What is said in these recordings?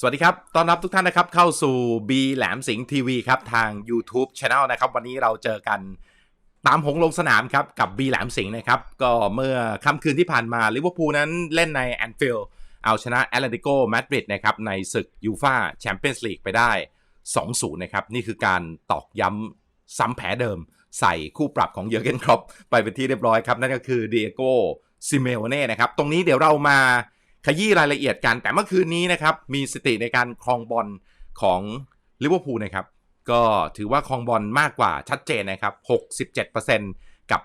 สวัสดีครับ ต้อนรับทุกท่านนะครับเข้าสู่ B แหลมสิงห์ทีวีครับทาง YouTube Channel นะครับ วันนี้เราเจอกันตามหงลงสนามครับ กับ B แหลมสิงห์นะครับ ก็เมื่อค่ำคืนที่ผ่านมาลิเวอร์พูลนั้นเล่นในแอนฟิลด์เอาชนะแอตเลติโกมาดริดนะครับ ในศึกยูฟาแชมเปี้ยนส์ลีกไปได้ 2-0 นะครับ นี่คือการตอกย้ำซ้ำแผลเดิม ใส่คู่ปรับของเยอร์เกนครอปไปเป็นที่เรียบร้อยครับนั่นก็คือเดียโกซิเมโอเน่นะครับตรงนี้เดี๋ยวเรามา ขยี้รายละเอียดกัน แต่เมื่อคืนนี้นะครับ มีสติในการครองบอลของลิเวอร์พูลนะครับ ก็ถือว่าครองบอลมากกว่าชัดเจนนะครับ 67%กับ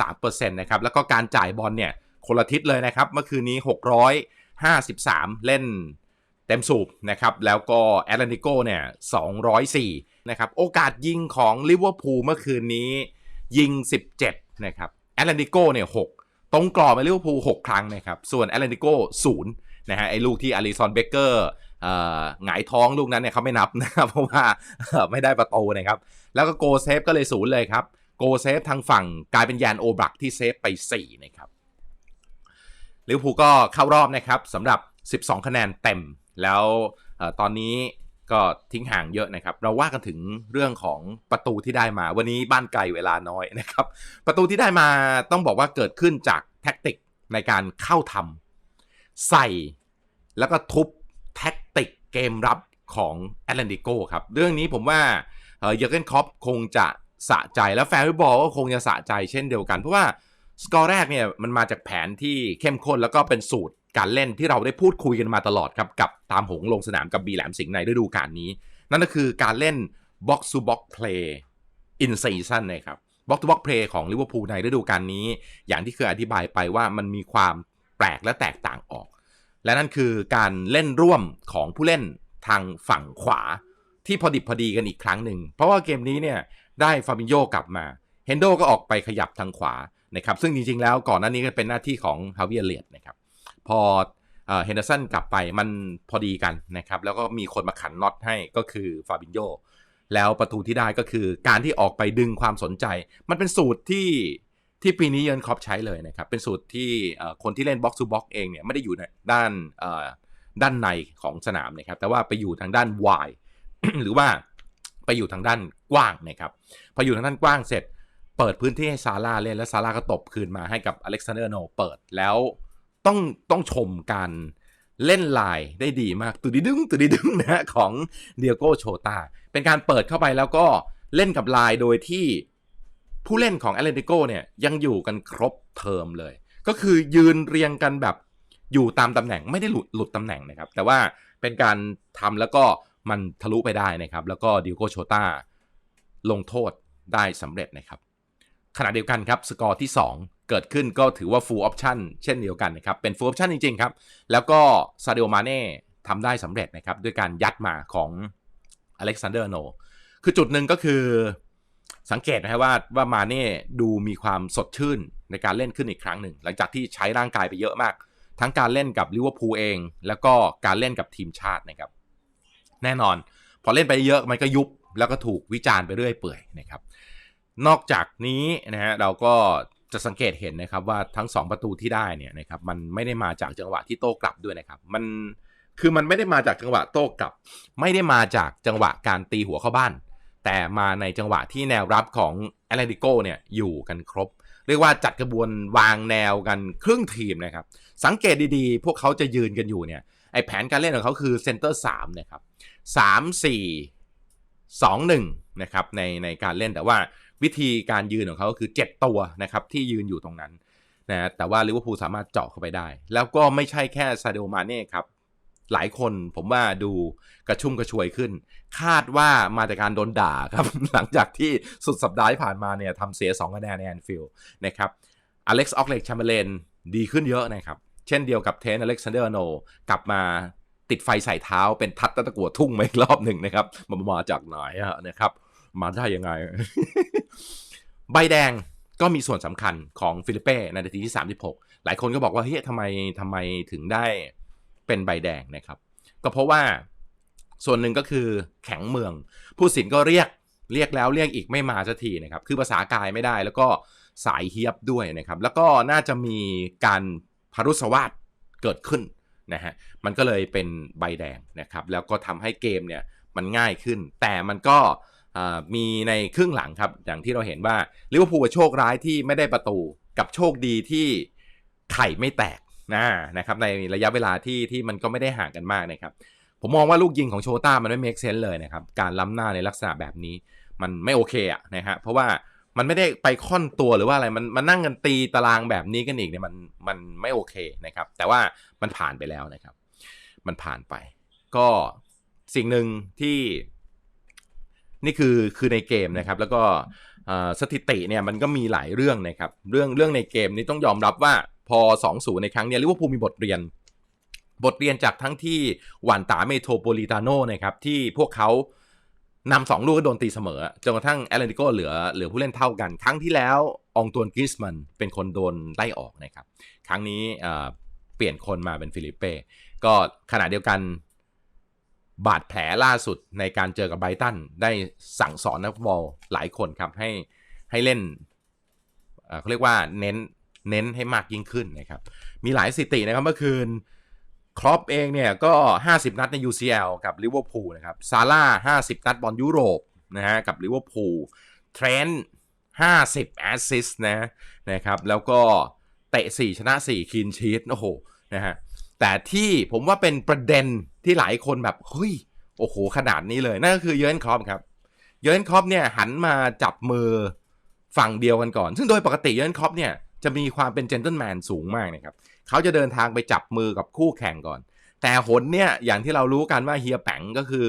33%นะครับ แล้วก็การจ่ายบอลเนี่ยคนละทิศเลยนะครับ เมื่อคืนนี้ 653 เล่นเต็มสูบนะครับ แล้วก็แอตเลติโกเนี่ย 204 นะครับ โอกาสยิงของลิเวอร์พูลเมื่อคืนนี้ยิง 17 นะครับแอตเลติโกเนี่ย 6 ตรงกรอบไปลิเวอร์พูล6ครั้งนะครับ ส่วนแอตเลติโก0นย์นะฮะไอ้ลูกที่อาริซอนเบเกอร์หงายท้องลูกนั้นเนี่ยเขาไม่นับนะครับเพราะว่าไม่ได้ประตูนะครับ แล้วก็โกเซฟก็เลยศูนย์เลยครับ โกเซฟทางฝั่งกลายเป็นยานโอบรักที่เซฟไป 4 นะครับลิเวอร์พูลก็เข้ารอบนะครับสำหรับ 12 คะแนนเต็ม แล้วอตอนนี้ ก็ทิ้งห่างเยอะนะครับ เราว่ากันถึงเรื่องของประตูที่ได้มา วันนี้บ้านไกลเวลาน้อยนะครับ ประตูที่ได้มาต้องบอกว่าเกิดขึ้นจากแท็กติกในการเข้าทำใส่แล้วก็ทุบแท็กติกเกมรับของแอตแลนติโกครับ เรื่องนี้ผมว่าเยอร์เกนคอปคงจะสะใจแล้วแฟนฟุตบอลก็คงจะสะใจเช่นเดียวกัน เพราะว่าสกอร์แรกเนี่ยมันมาจากแผนที่เข้มข้นแล้วก็เป็นสูตร การเล่นที่เราได้พูดคุยกันมาตลอดครับกับตามหงลงสนามกับบีแหลมสิงห์ในฤดูกาลนี้ นั่นก็คือการเล่น box to box play in season นะครับ box to box play ของลิเวอร์พูลในฤดูกาลนี้ อย่างที่เคยอธิบายไปว่ามันมีความแปลกและแตกต่างออก และนั่นคือการเล่นร่วมของผู้เล่นทางฝั่งขวา ที่พอดิบพอดีกันอีกครั้งหนึ่ง เพราะว่าเกมนี้เนี่ยได้ฟาบิโยกลับมาเฮนโดก็ออกไปขยับทางขวานะครับซึ่งจริงๆแล้วก่อนหน้านี้ก็เป็นหน้าที่ของฮาวิเอเลียดนะครับ พอเฮนเดอร์สันกลับไปมันพอดีกันนะครับ แล้วก็มีคนมาขันน็อตให้ก็คือฟาบินโยแล้วประตูที่ได้ก็คือการที่ออกไปดึงความสนใจ มันเป็นสูตรที่ที่ปีนี้เยินคอปใช้เลยนะครับ เป็นสูตรที่คนที่เล่นบ็อกซ์ทูบ็อกเองเนี่ยไม่ได้อยู่ในด้านด้านในของสนามนะครับ แต่ว่าไปอยู่ทางด้านวายหรือว่าไปอยู่ทางด้านกว้างนะครับ พออยู่ทางด้านกว้างเสร็จ เปิดพื้นที่ให้ซาร่าเล่นแล้วซาร่าก็ตบคืนมาให้กับอเล็กซานเดอร์โนเปิดแล้ว ต้องต้องชมการเล่นลายได้ดีมากตุดีดึงตุดีดึงนะฮะของเดียโกโชตาเป็นการเปิดเข้าไปแล้วก็เล่นกับลายโดยที่ผู้เล่นของแอตเลติโกเนี่ยยังอยู่กันครบเทอมเลย ก็คือยืนเรียงกันแบบอยู่ตามตำแหน่งไม่ได้หลุดหลุดตำแหน่งนะครับ แต่ว่าเป็นการทำแล้วก็มันทะลุไปได้นะครับ แล้วก็ดิโกโชตาลงโทษได้สำเร็จนะครับ ขณะเดียวกันครับสกอร์ที่ 2 เกิดขึ้นก็ถือว่า full option เช่นเดียวกันนะครับ เป็น full option จริง ๆ ครับ แล้วก็ซาเดโอมาเน่ทำได้สำเร็จนะครับ ด้วยการยัดมาของอเล็กซานเดอร์โน คือจุดหนึ่งก็คือสังเกตนะครับว่าว่ามาเน่ดูมีความสดชื่นในการเล่นขึ้นอีกครั้งหนึ่ง หลังจากที่ใช้ร่างกายไปเยอะมาก ทั้งการเล่นกับลิเวอร์พูลเอง แล้วก็การเล่นกับทีมชาตินะครับ แน่นอน พอเล่นไปเยอะมันก็ยุบแล้วก็ถูกวิจารณ์ไปเรื่อยเปื่อยนะครับนอกจากนี้นะฮะเราก็ จะสังเกตเห็นนะครับว่าทั้ง 2 ประตูที่ได้เนี่ยนะครับมันไม่ได้มาจากจังหวะที่โต้กลับด้วยนะครับ มันคือมันไม่ได้มาจากจังหวะโต้กลับ ไม่ได้มาจากจังหวะการตีหัวเข้าบ้าน แต่มาในจังหวะที่แนวรับของแอตเลติโกเนี่ยอยู่กันครบ เรียกว่าจัดกระบวนวางแนวกันครึ่งทีมนะครับ สังเกตดีๆ พวกเขาจะยืนกันอยู่เนี่ยไอแผนการเล่นของเขาคือเซนเตอร์3นะครับ3 4 2 1นะครับในในการเล่นแต่ว่า วิธีการยืนของเขาก็คือ 7 ตัวนะครับที่ยืนอยู่ตรงนั้นนะแต่ว่าลิเวอร์พูลสามารถเจาะเข้าไปได้ แล้วก็ไม่ใช่แค่ซาเดโอมาเน่ครับ หลายคนผมว่าดูกระชุ่มกระชวยขึ้น คาดว่ามาจากการโดนด่าครับ หลังจากที่สุดสัปดาห์ที่ผ่านมาเนี่ยทำเสีย2คะแนนในแอนฟิลด์นะครับอเล็กซ์ออกเล็กแชมเบอร์เลนดีขึ้นเยอะนะครับ เช่นเดียวกับเทนอเล็กซานเดอร์โนกลับมาติดไฟใส่เท้าเป็นทัดตะกัวทุ่งมาอีกรอบหนึ่งนะครับมันมาจากไหนนะครับ มาได้ยังไง ใบแดงก็มีส่วนสำคัญของฟิลิปเป้ในนาทีที่ 36 หลายคนก็บอกว่าเฮ้ยทำไมทำไมถึงได้เป็นใบแดงนะครับ ก็เพราะว่าส่วนหนึ่งก็คือแข็งเมือง ผู้สินก็เรียกเรียกแล้วเรียกอีกไม่มาสักทีนะครับ คือภาษากายไม่ได้แล้วก็สายเฮียบด้วยนะครับ แล้วก็น่าจะมีการพารุสวาดเกิดขึ้นนะฮะ มันก็เลยเป็นใบแดงนะครับ แล้วก็ทำให้เกมเนี่ยมันง่ายขึ้น แต่มันก็ มีในครึ่งหลังครับ อย่างที่เราเห็นว่าลิเวอร์พูลโชคร้ายที่ไม่ได้ประตูกับโชคดีที่ไข่ไม่แตกนะนะครับในระยะเวลาที่ที่มันก็ไม่ได้ห่างกันมากนะครับ ผมมองว่าลูกยิงของโชต้ามันไม่เมคเซนส์เลยนะครับ การล้ำหน้าในลักษณะแบบนี้มันไม่โอเคอะนะฮะเพราะว่ามันไม่ได้ไปค่อนตัวหรือว่าอะไรมันมันนั่งกันตีตารางแบบนี้กันอีกเนี่ยมันมันไม่โอเคนะครับ แต่ว่ามันผ่านไปแล้วนะครับ มันผ่านไป ก็สิ่งหนึ่งที่ นี่คือคือในเกมนะครับ แล้วก็สถิติเนี่ยมันก็มีหลายเรื่องนะครับ เรื่องเรื่องในเกมนี้ต้องยอมรับว่าพอ 2-0 ในครั้งเนี้ลิเวอร์พูลมีบทเรียน บทเรียนจากทั้งที่หวานตาเมโทรโพลิตาโนนะครับ ที่พวกเขานำสองลูกก็โดนตีเสมอจนกระทั่งแอตเลติโกเหลือเหลือผู้เล่นเท่ากัน ครั้งที่แล้วองตวนกิสมันเป็นคนโดนไล่ออกนะครับ ครั้งนี้เอ่อเปลี่ยนคนมาเป็นฟิลิปเป้ก็ขณะเดียวกัน บาดแผลล่าสุดในการเจอกับไบรตันได้สั่งสอนนักฟุตบอลหลายคนครับให้ให้เล่นเขาเรียกว่าเน้นเน้นให้มากยิ่งขึ้นนะครับ มีหลายสิตินะครับเมื่อคืนครอปเองเนี่ยก็ 50 นัดใน UCL กับลิเวอร์พูลนะครับซาร่า50 นัดบอลยุโรปนะฮะกับลิเวอร์พูลเทรนต์50แอสซิสต์นะนะครับแล้วก็เตะ 4 ชนะ 4คีนชีตโอ้โหนะฮะแต่ที่ผมว่าเป็นประเด็น ที่หลายคนแบบเฮ้ยโอ้โหขนาดนี้เลย นั่นก็คือเยอร์นครอปครับ เยอร์นครอปเนี่ยหันมาจับมือฝั่งเดียวกันก่อน ซึ่งโดยปกติเยอร์นครอปเนี่ยจะมีความเป็นเจน t l e m แมนสูงมากนะครับ เขาจะเดินทางไปจับมือกับคู่แข่งก่อน แต่หนเนี่ยอย่างที่เรารู้กันว่าเฮียแปงก็คือ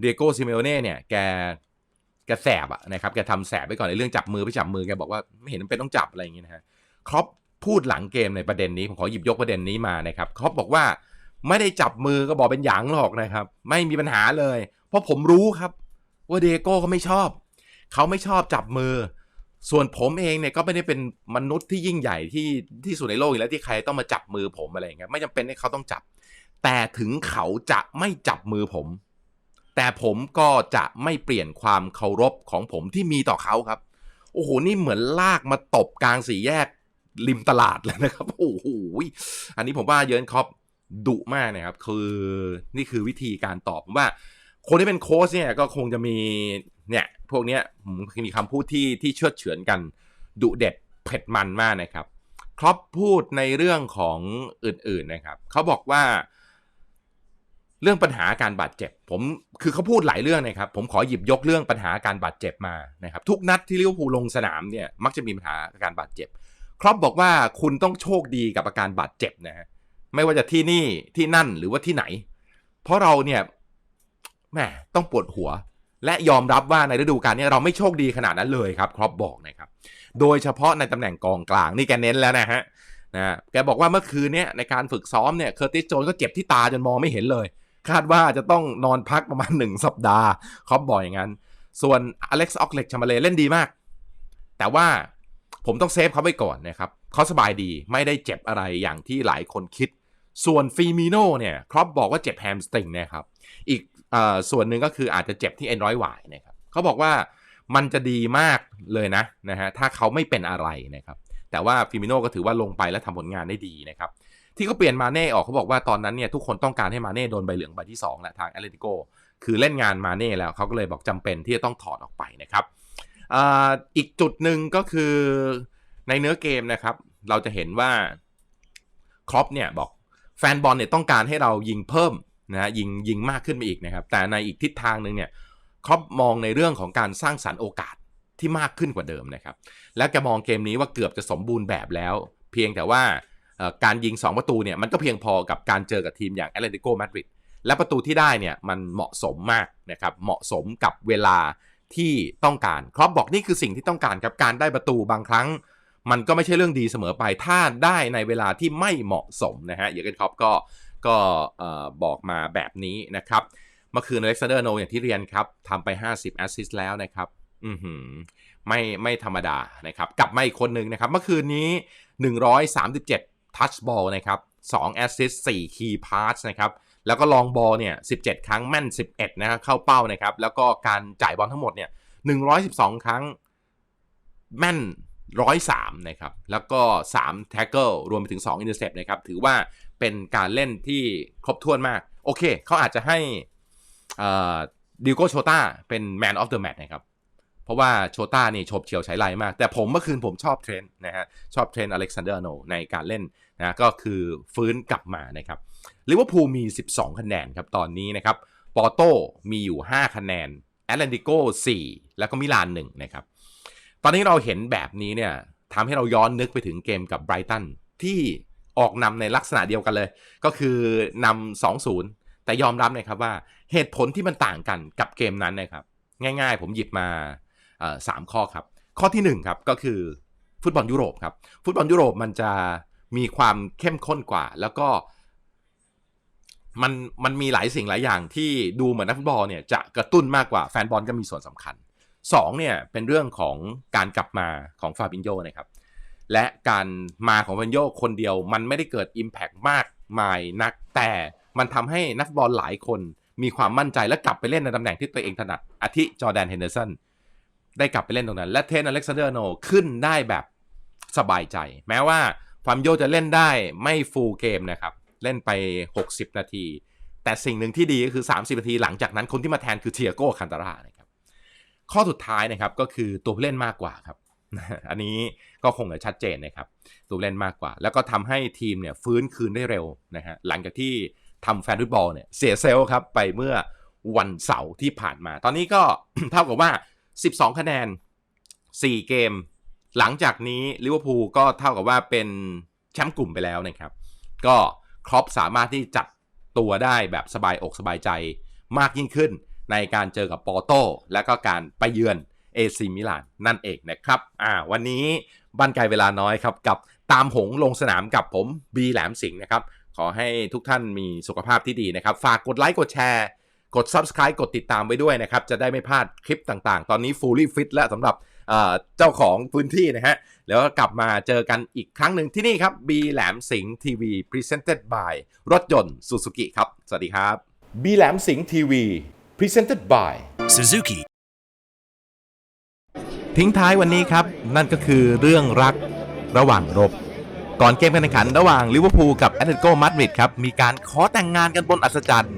เดโกซิเมโอเน่เนี่ยแกแกแสบอะนะครับแกทำแสบไปก่อนในเรื่องจับมือไปจับมือแกบอกว่าไม่เห็นมันเป็นต้องจับอะไรอย่างงี้นะฮะครอปพูดหลังเกมในประเด็นนี้ผมขอหยิบยกประเด็นนี้มานะครับครอปบอกว่า ไม่ได้จับมือก็บอกเป็นหยางหรอกนะครับ ไม่มีปัญหาเลย เพราะผมรู้ครับ ว่าเดโก้เขาไม่ชอบ เขาไม่ชอบจับมือ ส่วนผมเองเนี่ยก็ไม่ได้เป็นมนุษย์ที่ยิ่งใหญ่ที่ที่สุดในโลกอยู่แล้วที่ใครต้องมาจับมือผมอะไรอย่างเงี้ยไม่จำเป็นให้เขาต้องจับ แต่ถึงเขาจะไม่จับมือผม แต่ผมก็จะไม่เปลี่ยนความเคารพของผมที่มีต่อเขาครับโอ้โห นี่เหมือนลากมาตบกลางสี่แยกริมตลาดเลยนะครับ โอ้โห อันนี้ผมว่าเยินครอป ดุมากนะครับ คือนี่คือวิธีการตอบผมว่า คนที่เป็นโค้ชเนี่ยก็คงจะมีเนี่ยพวกเนี้ยมีคำพูดที่ที่เชื่อดเฉือนกันดุเด็ดเผ็ดมันมากนะครับครอปพูดในเรื่องของอื่นๆนะครับเขาบอกว่า เรื่องปัญหาการบาดเจ็บ ผมคือเขาพูดหลายเรื่องนะครับ ผมขอหยิบยกเรื่องปัญหาการบาดเจ็บมานะครับ ทุกนัดที่ลิเวอร์พูลลงสนามเนี่ยมักจะมีปัญหาการบาดเจ็บครอปบอกว่าคุณต้องโชคดีกับอาการบาดเจ็บนะฮะ ไม่ว่าจะที่นี่ที่นั่นหรือว่าที่ไหน เพราะเราเนี่ยแหมต้องปวดหัว และยอมรับว่าในฤดูกาลนี้เราไม่โชคดีขนาดนั้นเลยครับครอปบอกนะครับ โดยเฉพาะในตำแหน่งกองกลางนี่แกเน้นแล้วนะฮะนะแกบอกว่าเมื่อคืนเนี้ยในการฝึกซ้อมเนี่ยเคอร์ติสโจนก็เจ็บที่ตาจนมองไม่เห็นเลย คาดว่าจะต้องนอนพักประมาณ 1 สัปดาห์ครอปบอกอย่างนั้น ส่วนอเล็กซ์ออกเล็กชามาเลเล่นดีมาก แต่ว่าผมต้องเซฟเขาไว้ก่อนนะครับเขาสบายดีไม่ได้เจ็บอะไรอย่างที่หลายคนคิด ส่วนฟีมิโน่เนี่ยครอปบอกว่าเจ็บแฮมสตริงนะครับ อีกอส่วนหนึ่งก็คืออาจจะเจ็บที่เอ็นร้อยหวายนะครับเขาบอกว่ามันจะดีมากเลยนะนะฮะถ้าเขาไม่เป็นอะไรนะครับ แต่ว่าฟิมิโน่ก็ถือว่าลงไปและทำผลงานได้ดีนะครับ ที่เขาเปลี่ยนมาเน่ออกเขาบอกว่าตอนนั้นเนี่ยทุกคนต้องการให้มาเน่โดนใบเหลืองใบที่2แหละทางแอตเลติโกคือเล่นงานมาเน่แล้วเขาก็เลยบอกจำเป็นที่จะต้องถอดออกไปนะครับออีกจุดหนึ่งก็คือในเนื้อเกมนะครับ เราจะเห็นว่าครอปเนี่ยบอก แฟนบอลเนี่ยต้องการให้เรายิงเพิ่มนะยิงยิงมากขึ้นไปอีกนะครับ แต่ในอีกทิศทางหนึ่งเนี่ยครอปมองในเรื่องของการสร้างสรรค์โอกาสที่มากขึ้นกว่าเดิมนะครับ และแกมองเกมนี้ว่าเกือบจะสมบูรณ์แบบแล้ว เพียงแต่ว่าการยิง 2 ประตูเนี่ยมันก็เพียงพอกับการเจอกับทีมอย่างแอตเลติโกมาดริดและประตูที่ได้เนี่ยมันเหมาะสมมากนะครับเหมาะสมกับเวลาที่ต้องการครอปบอกนี่คือสิ่งที่ต้องการครับการได้ประตูบางครั้ง มันก็ไม่ใช่เรื่องดีเสมอไปถ้าได้ในเวลาที่ไม่เหมาะสมนะฮะเยอร์เกนครอปก็ก็บอกมาแบบนี้นะครับเมื่อคืนอเล็กซานเดอร์โนอย่างที่เรียนครับทำไป 50 แอสซิสต์แล้วนะครับอือหือไม่ไม่ธรรมดานะครับกลับมาอีกคนหนึ่งนะครับ เมื่อคืนนี้ 137 ทัชบอลนะครับ2แอสซิสต์4คีย์พาสนะครับแล้วก็ลองบอลเนี่ย 17 ครั้งแม่น 11 นะครับเข้าเป้านะครับ แล้วก็การจ่ายบอลทั้งหมดเนี่ย 112 ครั้งแม่น 103 นะครับ แล้วก็3แท็กเกิลรวมไปถึง2อินเตอร์เซปนะครับ ถือว่าเป็นการเล่นที่ครบถ้วนมาก โอเค เขาอาจจะให้ดิโกโชต้าเป็น Man of the Match นะครับ เพราะว่าโชต้านี่โฉบเฉียวใช้ไรมาก แต่ผมเมื่อคืนผมชอบเทรนต์นะฮะ ชอบเทรนต์อเล็กซานเดอร์โนในการเล่นนะก็คือฟื้นกลับมานะครับลิเวอร์พูลมี 12 คะแนนครับ ตอนนี้นะครับ ปอร์โตมีอยู่ 5 คะแนนแอตเลนติโก4แล้วก็มิลาน1นะครับ ตอนนี้เราเห็นแบบนี้เนี่ยทำให้เราย้อนนึกไปถึงเกมกับไบรตันที่ออกนำในลักษณะเดียวกันเลย ก็คือนำ2-0 แต่ยอมรับนะครับว่าเหตุผลที่มันต่างกันกับเกมนั้นนะครับ ง่ายๆ ผมหยิบมาสามข้อครับ ข้อที่หนึ่งครับก็คือฟุตบอลยุโรปครับฟุตบอลยุโรปมันจะมีความเข้มข้นกว่า แล้วก็มันมันมีหลายสิ่งหลายอย่างที่ดูเหมือนนักฟุตบอลเนี่ยจะกระตุ้นมากกว่าแฟนบอลก็มีส่วนสำคัญ สองเนี่ยเป็นเรื่องของการกลับมาของฟาบินโยนะครับ และการมาของฟาบินโยคนเดียวมันไม่ได้เกิด Impact มากมายนัก แต่มันทำให้นักบอลหลายคนมีความมั่นใจและกลับไปเล่นในตำแหน่งที่ตัวเองถนัดอาทิจอแดนเฮนเดอร์สันได้กลับไปเล่นตรงนั้น และเทนอเล็กซานเดอร์โนขึ้นได้แบบสบายใจ แม้ว่าฟามโยจะเล่นได้ไม่ฟูลเกมนะครับ เล่นไป 60 นาที แต่สิ่งหนึ่งที่ดีก็คือ 30 นาทีหลังจากนั้นคนที่มาแทนคือเทียโก้คันตารานะครับ ข้อสุดท้ายนะครับก็คือตัวผู้เล่นมากกว่าครับ อันนี้ก็คงจะชัดเจนนะครับ ตัวเล่นมากกว่า แล้วก็ทำให้ทีมเนี่ยฟื้นคืนได้เร็วนะฮะหลังจากที่ทำแฟนฟุตบอลเนี่ยเสียเซลครับไปเมื่อวันเสาร์ที่ผ่านมา ตอนนี้ก็เท่ากับว่า 12 คะแนน 4 เกม หลังจากนี้ลิเวอร์พูลก็เท่ากับว่าเป็นแชมป์กลุ่มไปแล้วนะครับ ก็ครอปสามารถที่จัดตัวได้แบบสบายอกสบายใจมากยิ่งขึ้น ในการเจอกับปอร์โตและก็การไปเยือนเอซีมิลานนั่นเองนะครับ อ่า วันนี้บันไกลเวลาน้อยครับกับตามหงลงสนามกับผมบีแหลมสิงห์นะครับ ขอให้ทุกท่านมีสุขภาพที่ดีนะครับ ฝากกดไลค์กดแชร์ กด Subscribe กดติดตามไว้ด้วยนะครับ จะได้ไม่พลาดคลิปต่างๆ ตอนนี้ fully fit แล้วสำหรับเจ้าของพื้นที่นะฮะ แล้วก็กลับมาเจอกันอีกครั้งหนึ่งที่นี่ครับ B แหลมสิงห์ทีวี Presented by รถยนต์ Suzuki ครับ สวัสดีครับ B แหลมสิงห์ทีวี Presented by Suzuki. ทิ้งท้ายวันนี้ครับ นั่นก็คือเรื่องรักระหว่างรบ ก่อนเกมการแข่งขันระหว่างลิเวอร์พูลกับแอตเลติโกมาดริดครับ มีการขอแต่งงานกันบนอัศจรรย์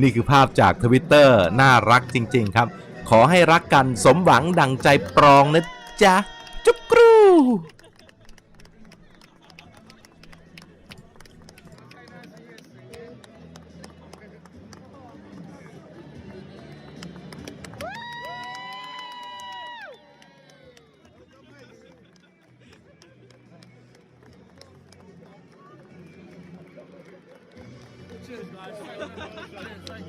นี่คือภาพจากทวิตเตอร์น่ารักจริง ๆ ครับ ขอให้รักกันสมหวังดังใจปรองนะจ๊ะ จุ๊บกรู